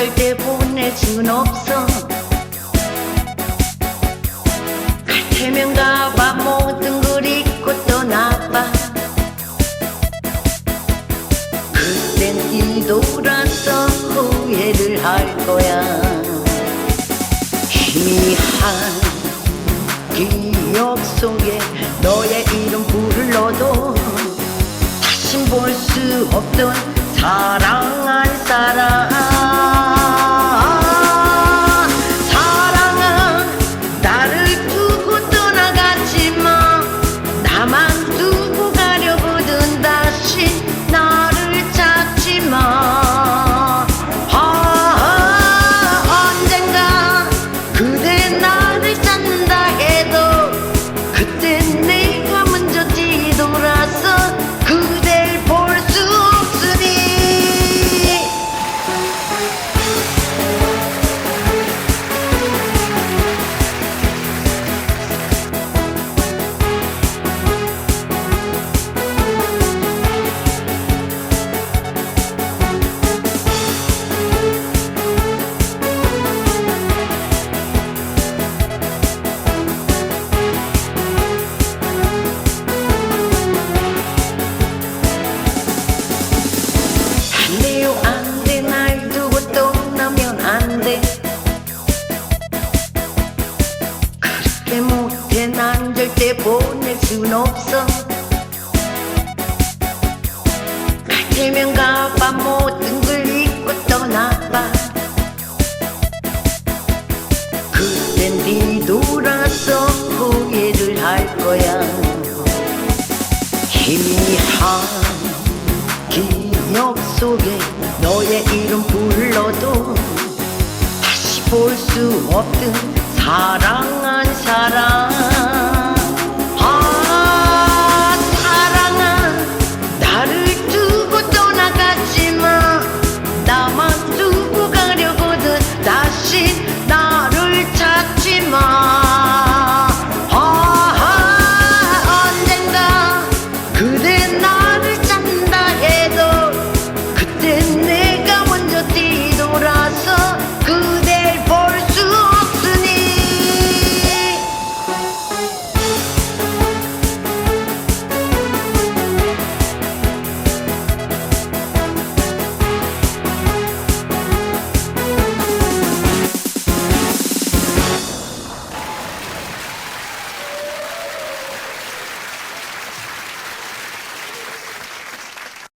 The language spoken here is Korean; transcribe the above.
절대 보낼 순 없어 갈 테면 가봐 모든 걸 잊고 떠나봐. 그땐 뒤돌아서 후회를 할 거야. 희미한 기억 속에 너의 이름 불러도 다신 볼수 없던 사랑한 사람 그렇게 못해 난 절대 보낼 순 없어. 갈 테면 가봐 모든 걸 잊고 떠나봐. 그땐 뒤돌아서 후회를 할 거야. 희미한 기억 속에 너의 이름 불러도 다시 볼 수 없던 사랑한 사람